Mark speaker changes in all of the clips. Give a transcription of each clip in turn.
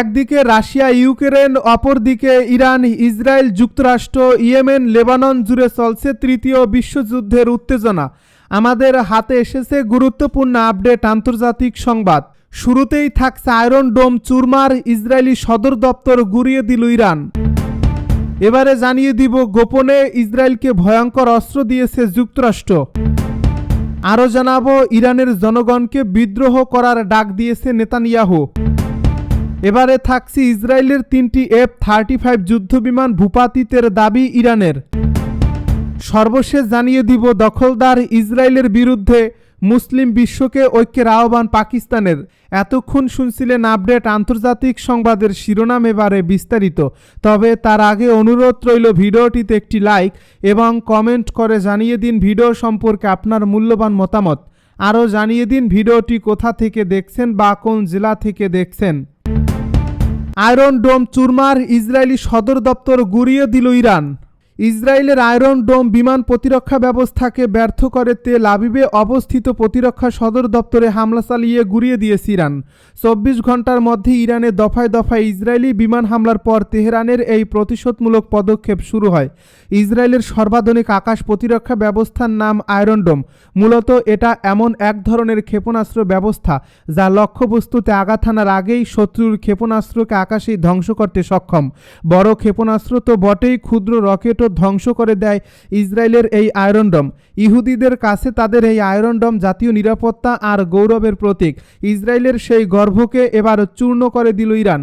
Speaker 1: একদিকে Russia Ukraine অপরদিকে Iran Israel যুক্তরাষ্ট্র ইয়েমেন লেবানন জুড়ে চলছে তৃতীয় বিশ্বযুদ্ধের উত্তেজনা আমাদের হাতে এসেছে গুরুত্বপূর্ণ আপডেট আন্তর্জাতিক সংবাদ শুরুতেই থাকছে আয়রন ডোম চুরমার ইসরায়েলি সদর দপ্তর গুড়িয়ে দিল ইরান এবারে জানিয়ে দিব গোপনে ইসরায়েলকে ভয়ঙ্কর অস্ত্র দিয়েছে যুক্তরাষ্ট্র আরও জানাবো ইরানের জনগণকে বিদ্রোহ করার ডাক দিয়েছে নেতানিয়াহু এবারে থাকছে ইসরায়েলের তিনটি এফ থার্টি ফাইভ যুদ্ধবিমান ভূপাতিতের দাবি ইরানের সর্বশেষ জানিয়ে দিব দখলদার ইসরায়েলের বিরুদ্ধে মুসলিম বিশ্বকে ঐক্যের আহ্বান পাকিস্তানের এতক্ষণ শুনছিলেন আপডেট আন্তর্জাতিক সংবাদের শিরোনাম এবারে বিস্তারিত তবে তার আগে অনুরোধ রইল ভিডিওটিতে একটি লাইক এবং কমেন্ট করে জানিয়ে দিন ভিডিও সম্পর্কে আপনার মূল্যবান মতামত আরও জানিয়ে দিন ভিডিওটি কোথা থেকে দেখছেন বা কোন জেলা থেকে দেখছেন আয়রন ডোম চুরমার ইসরায়েলি সদর দপ্তর গুড়িয়ে দিল ইরান ইসরায়েলের আয়রন ডোম বিমান প্রতিরক্ষা ব্যবস্থাকে ব্যর্থ করে তেল আবিবে অবস্থিত প্রতিরক্ষা সদর দপ্তরে হামলা চালিয়ে গুড়িয়ে দিয়েছে ইরান চব্বিশ ঘন্টার মধ্যে ইরানে দফায় দফায় ইসরায়েলি বিমান হামলার পর তেহরানের এই প্রতিশোধমূলক পদক্ষেপ শুরু হয় ইসরায়েলের সর্বাধুনিক আকাশ প্রতিরক্ষা ব্যবস্থার নাম আয়রন ডোম মূলত এটা এমন এক ধরনের ক্ষেপণাস্ত্র ব্যবস্থা যা লক্ষ্যবস্তুতে আঘাত হানার আগেই শত্রুর ক্ষেপণাস্ত্রকে আকাশে ধ্বংস করতে সক্ষম বড় ক্ষেপণাস্ত্র তো বটেই ক্ষুদ্র রকেটও ধ্বংস করে দেয় ইসরায়েলের এই আয়রনডম ইহুদিদের কাছে তাদের এই আয়রনডম জাতীয় নিরাপত্তা আর গৌরবের প্রতীক ইসরায়েলের সেই গর্ভকে এবার চূর্ণ করে দিল ইরান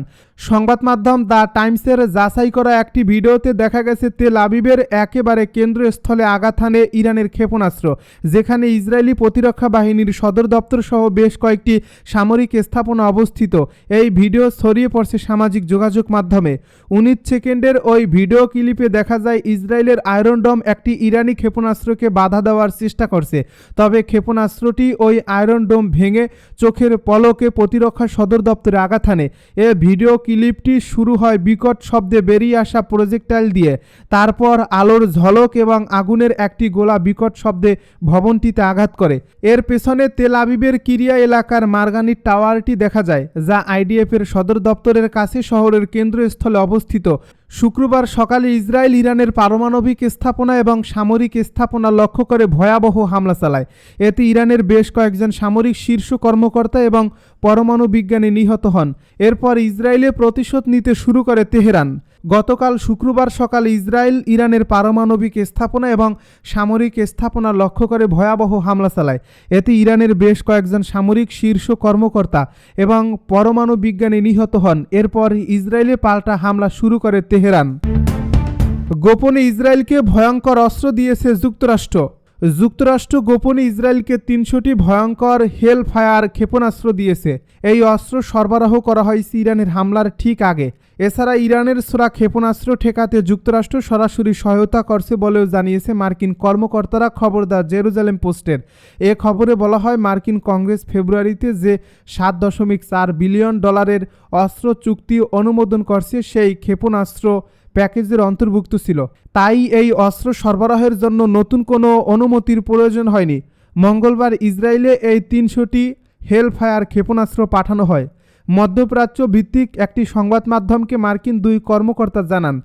Speaker 1: সংবাদ মাধ্যম দ্য টাইমসের যাচাই করা একটি ভিডিওতে দেখা গেছে তেল আবিবের একেবারে কেন্দ্রস্থলে আঘাত হানে ইরানের ক্ষেপণাস্ত্র যেখানে ইসরায়েলি প্রতিরক্ষা বাহিনীর সদর দপ্তর সহ বেশ কয়েকটি সামরিক স্থাপনা অবস্থিত এই ভিডিও ছড়িয়ে পড়ছে সামাজিক যোগাযোগ মাধ্যমে উনিশ সেকেন্ডের ওই ভিডিও ক্লিপে দেখা যায় ইসরায়েলের আয়রন ডম একটি ইরানি ক্ষেপণাস্ত্রকে বাধা দেওয়ার চেষ্টা করছে তবে ক্ষেপণাস্ত্রটি ওই আয়রন ডোম ভেঙে চোখের পলকে প্রতিরক্ষা সদর দপ্তরে আঘাত হানে এ ভিডিও ক্লিপটি শুরু হয় বিকট শব্দে বেরিয়ে আসা প্রজেক্টাইল দিয়ে তারপর আলোর ঝলক এবং আগুনের একটি গোলা বিকট শব্দে ভবনটিতে আঘাত করে এর পেছনে তেল আবিবের কিরিয়া এলাকার মার্গানির টাওয়ারটি দেখা যায় যা আইডিএফের সদর দপ্তরের কাছে শহরের কেন্দ্রস্থলে অবস্থিত শুক্রবার সকালে ইসরায়েল ইরানের পারমাণবিক স্থাপনা এবং সামরিক স্থাপনা লক্ষ্য করে ভয়াবহ হামলা চালায় এতে ইরানের বেশ কয়েকজন সামরিক শীর্ষ কর্মকর্তা এবং পরমাণু বিজ্ঞানী নিহত হন এরপর ইসরায়েলে প্রতিশোধ নিতে শুরু করে তেহরান গতকাল শুক্রবার সকালে ইসরায়েল ইরানের পারমাণবিক স্থাপনা এবং সামরিক স্থাপনা লক্ষ্য করে ভয়াবহ হামলা চালায় এতে ইরানের বেশ কয়েকজন সামরিক শীর্ষ কর্মকর্তা এবং পরমাণু বিজ্ঞানী নিহত হন এরপর ইসরায়েলে পাল্টা হামলা শুরু করে তেহরান গোপনে ইসরায়েলকে ভয়ঙ্কর অস্ত্র দিয়েছে যুক্তরাষ্ট্র যুক্তরাষ্ট্র গোপনে ইসরায়েলকে তিনশোটি ভয়ঙ্কর হেল ফায়ার ক্ষেপণাস্ত্র দিয়েছে এই অস্ত্র সরবরাহ করা হয় ইরানের হামলার ঠিক আগে এছাড়া ইরানের সোরা ক্ষেপণাস্ত্র ঠেকাতে যুক্তরাষ্ট্র সরাসরি সহায়তা করছে বলেও জানিয়েছে মার্কিন কর্মকর্তারা খবরদার জেরুজালেম পোস্টের এ খবরে বলা হয় মার্কিন কংগ্রেস ফেব্রুয়ারিতে যে সাত দশমিক চার বিলিয়ন ডলারের অস্ত্র চুক্তি অনুমোদন করছে সেই ক্ষেপণাস্ত্র প্যাকেজের অন্তর্ভুক্ত ছিল তাই এই অস্ত্র সরবরাহের জন্য নতুন কোনো অনুমতির প্রয়োজন হয়নি মঙ্গলবার ইসরায়েলে এই তিনশোটি হেলফায়ার ক্ষেপণাস্ত্র পাঠানো হয় মধ্যপ্রাচ্য ভিত্তিক একটি সংবাদ মাধ্যমকে মার্কিন দুই কর্মকর্তা জানান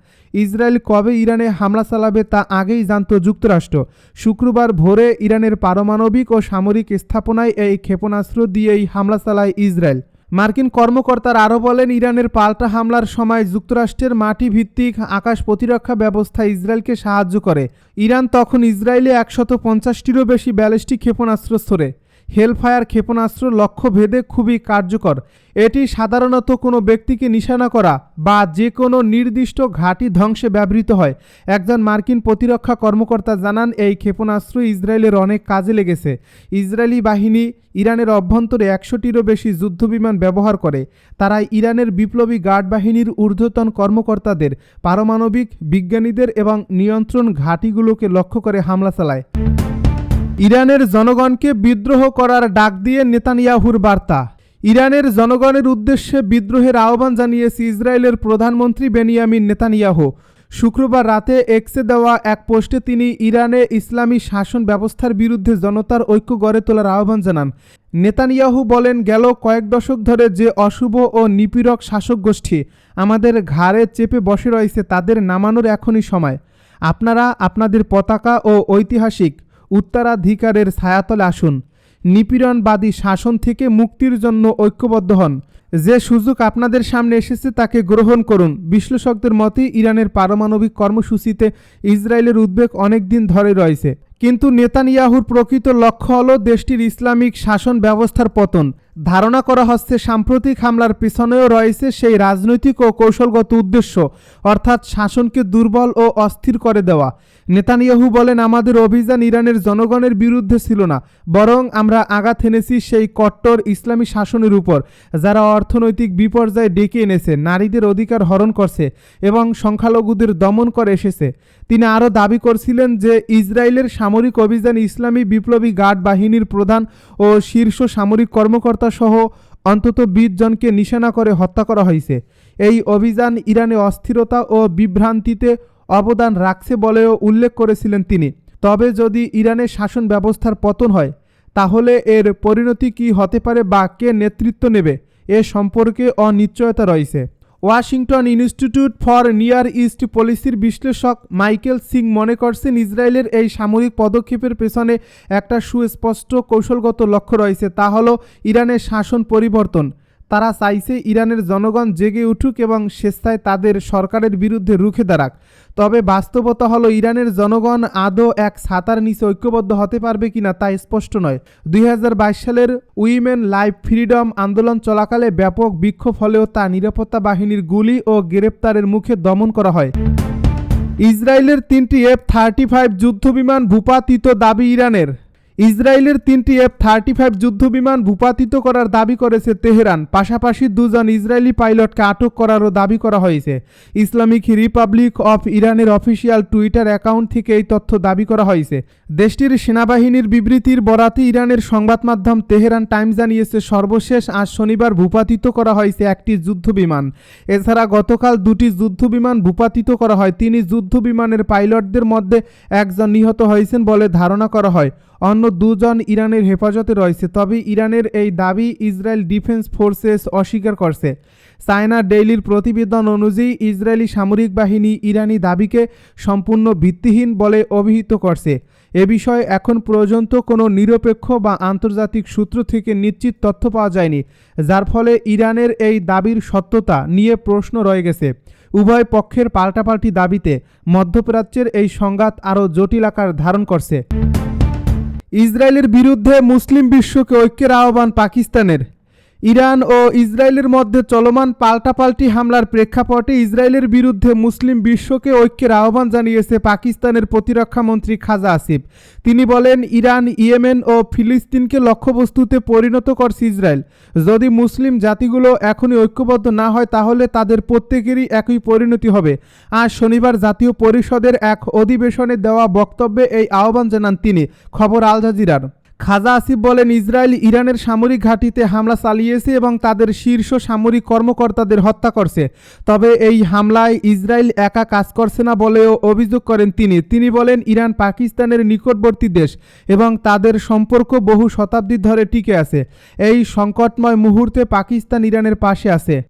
Speaker 1: ইসরায়েল কবে ইরানে হামলা চালাবে তা আগেই জানত যুক্তরাষ্ট্র শুক্রবার ভোরে ইরানের পারমাণবিক ও সামরিক স্থাপনায় এই ক্ষেপণাস্ত্র দিয়েই হামলা চালায় ইসরায়েল মার্কিন কর্মকর্তার আরও বলেন ইরানের পাল্টা হামলার সময় যুক্তরাষ্ট্রের মাটি ভিত্তিক আকাশ প্রতিরক্ষা ব্যবস্থা ইসরায়েলকে সাহায্য করে ইরান তখন ইসরায়েলে একশত পঞ্চাশটিরও বেশি ব্যালিস্টিক ক্ষেপণাস্ত্র ছোড়ে হেলফায়ার ক্ষেপণাস্ত্র লক্ষ্যভেদে খুবই কার্যকর এটি সাধারণত কোনো ব্যক্তিকে নিশানা করা বা যে কোনো নির্দিষ্ট ঘাঁটি ধ্বংসে ব্যবহৃত হয় একজন মার্কিন প্রতিরক্ষা কর্মকর্তা জানান এই ক্ষেপণাস্ত্র ইসরায়েলের অনেক কাজে লেগেছে ইসরায়েলি বাহিনী ইরানের অভ্যন্তরে একশোটিরও বেশি যুদ্ধবিমান ব্যবহার করে তারা ইরানের বিপ্লবী গার্ড বাহিনীর ঊর্ধ্বতন কর্মকর্তাদের পারমাণবিক বিজ্ঞানীদের এবং নিয়ন্ত্রণ ঘাঁটিগুলোকে লক্ষ্য করে হামলা চালায় ইরানের জনগণকে বিদ্রোহ করার ডাক দিয়ে নেতানিয়াহুর বার্তা ইরানের জনগণের উদ্দেশ্যে বিদ্রোহের আহ্বান জানিয়েছে ইসরায়েলের প্রধানমন্ত্রী বেনিয়ামিন নেতানিয়াহু শুক্রবার রাতে এক্সে দেওয়া এক পোস্টে তিনি ইরানে ইসলামী শাসন ব্যবস্থার বিরুদ্ধে জনতার ঐক্য গড়ে তোলার আহ্বান জানান নেতানিয়াহু বলেন গেল কয়েক দশক ধরে যে অশুভ ও নিপীড়ক শাসক গোষ্ঠী আমাদের ঘাড়ে চেপে বসে রয়েছে তাদের নামানোর এখনই সময় আপনারা আপনাদের পতাকা ও ঐতিহাসিক উত্তরাধিকারের ছায়াতলে আসুন নিপীড়নবাদী শাসন থেকে মুক্তির জন্য ঐক্যবদ্ধ হন যে সুযোগ আপনাদের সামনে এসেছে তাকে গ্রহণ করুন বিশ্লেষকদের মতে ইরানের পারমাণবিক কর্মসূচিতে ইসরায়েলের উদ্বেগ অনেক দিন ধরে রয়েছে কিন্তু নেতানিয়াহুর প্রকৃত লক্ষ্য হল দেশটির ইসলামিক শাসন ব্যবস্থার পতন ধারণা করা হচ্ছে সাম্প্রতিক হামলার পিছনেও রয়েছে সেই রাজনৈতিক ও কৌশলগত উদ্দেশ্য অর্থাৎ শাসনকে দুর্বল ও অস্থির করে দেওয়া নেতানিয়াহু বলেন আমাদের অভিযান ইরানের জনগণের বিরুদ্ধে ছিল না বরং আমরা আঘাত এনেছি সেই কট্টর ইসলামী শাসনের উপর যারা অর্থনৈতিক বিপর্যয় ডেকে এনেছে নারীদের অধিকার হরণ করছে এবং সংখ্যালঘুদের দমন করে এসেছে তিনি আরও দাবি করছিলেন যে ইসরায়েলের সামরিক অভিযান ইসলামী বিপ্লবী গার্ড বাহিনীর প্রধান ও শীর্ষ সামরিক কর্মকর্তা সহ অন্তত বিশ জনকে নিশানা করে হত্যা করা হয়েছে এই অভিযান ইরানে অস্থিরতা ও বিভ্রান্তিতে অবদান রাখছে বলেও উল্লেখ করেছিলেন তিনি তবে যদি ইরানের শাসন ব্যবস্থার পতন হয় তাহলে এর পরিণতি কি হতে পারে বা কে নেতৃত্ব নেবে এ সম্পর্কে অনিশ্চয়তা রয়েছে Washington Institute for Near East পলিসির বিশ্লেষক মাইকেল সিং মনে করছেন ইসরায়েলের এই সামরিক পদক্ষেপের পেছনে একটা সুস্পষ্ট কৌশলগত লক্ষ্য রয়েছে তা হল ইরানের শাসন পরিবর্তন তারা চাইছে ইরানের জনগণ জেগে উঠুক এবং স্বেচ্ছায় তাদের সরকারের বিরুদ্ধে রুখে দাঁড়াক তবে বাস্তবতা হলো ইরানের জনগণ আদৌ এক ছাতার নিচে ঐক্যবদ্ধ হতে পারবে কিনা তা স্পষ্ট নয় দুই সালের উইমেন লাইফ ফ্রিডম আন্দোলন চলাকালে ব্যাপক বিক্ষোভ হলেও তা নিরাপত্তা বাহিনীর গুলি ও গ্রেপ্তারের মুখে দমন করা হয় ইসরায়েলের তিনটি এফ থার্টি ফাইভ যুদ্ধবিমান ভূপাতিত দাবি ইরানের ইসরায়েলের তিনটি এফ থার্টি ফাইভ যুদ্ধবিমান ভূপাতিত করার দাবি করেছে তেহরান পাশাপাশি দুজন ইসরায়েলি পাইলটকে আটক করারও দাবি করা হয়েছে ইসলামিক রিপাবলিক অফ ইরানের অফিসিয়াল টুইটার অ্যাকাউন্ট থেকে এই তথ্য দাবি করা হয়েছে দেশটির সেনাবাহিনীর বিবৃতির বরাতে ইরানের সংবাদ মাধ্যম তেহরান টাইম জানিয়েছে সর্বশেষ আজ শনিবার ভূপাতিত করা হয়েছে একটি যুদ্ধবিমান এছাড়া গতকাল দুটি যুদ্ধবিমান ভূপাতিত করা হয় তিনি যুদ্ধবিমানের পাইলটদের মধ্যে একজন নিহত হয়েছেন বলে ধারণা করা হয় অন্য দুজন ইরানের হেফাজতে রয়েছে তবে ইরানের এই দাবি ইসরায়েল ডিফেন্স ফোর্সেস অস্বীকার করছে চায়না ডেইলির প্রতিবেদন অনুযায়ী ইসরায়েলি সামরিক বাহিনী ইরানি দাবিকে সম্পূর্ণ ভিত্তিহীন বলে অভিহিত করছে এ বিষয়ে এখন পর্যন্ত কোনো নিরপেক্ষ বা আন্তর্জাতিক সূত্র থেকে নিশ্চিত তথ্য পাওয়া যায়নি যার ফলে ইরানের এই দাবির সত্যতা নিয়ে প্রশ্ন রয়ে গেছে উভয় পক্ষের পাল্টাপাল্টি দাবিতে মধ্যপ্রাচ্যের এই সংঘাত আরও জটিল আকার ধারণ করছে ইসরায়েলের বিরুদ্ধে মুসলিম বিশ্বকে ঐক্যের আহ্বান পাকিস্তানের ইরান ও ইসরায়েলের মধ্যে চলমান পাল্টাপাল্টি হামলার প্রেক্ষাপটে ইসরায়েলের বিরুদ্ধে মুসলিম বিশ্বকে ঐক্যের আহ্বান জানিয়েছে পাকিস্তানের প্রতিরক্ষামন্ত্রী খাজা আসিফ তিনি বলেন ইরান ইয়েমেন ও ফিলিস্তিনকে লক্ষ্যবস্তুতে পরিণত করছে ইসরায়েল যদি মুসলিম জাতিগুলো এখনই ঐক্যবদ্ধ না হয় তাহলে তাদের প্রত্যেকেরই একই পরিণতি হবে আজ শনিবার জাতীয় পরিষদের এক অধিবেশনে দেওয়া বক্তব্যে এই আহ্বান জানান তিনি খবর আল জাজিরার খাজা আসিফ বলেন ইসরায়েল ইরানের সামরিক ঘাঁটিতে হামলা চালিয়েছে এবং তাদের শীর্ষ সামরিক কর্মকর্তাদের হত্যা করছে তবে এই হামলায় ইসরায়েল একা কাজ করছে না বলেও অভিযোগ করেন তিনি তিনি বলেন ইরান পাকিস্তানের নিকটবর্তী দেশ এবং তাদের সম্পর্ক বহু শতাব্দী ধরে টিকে আছে এই সংকটময় মুহূর্তে পাকিস্তান ইরানের পাশে আছে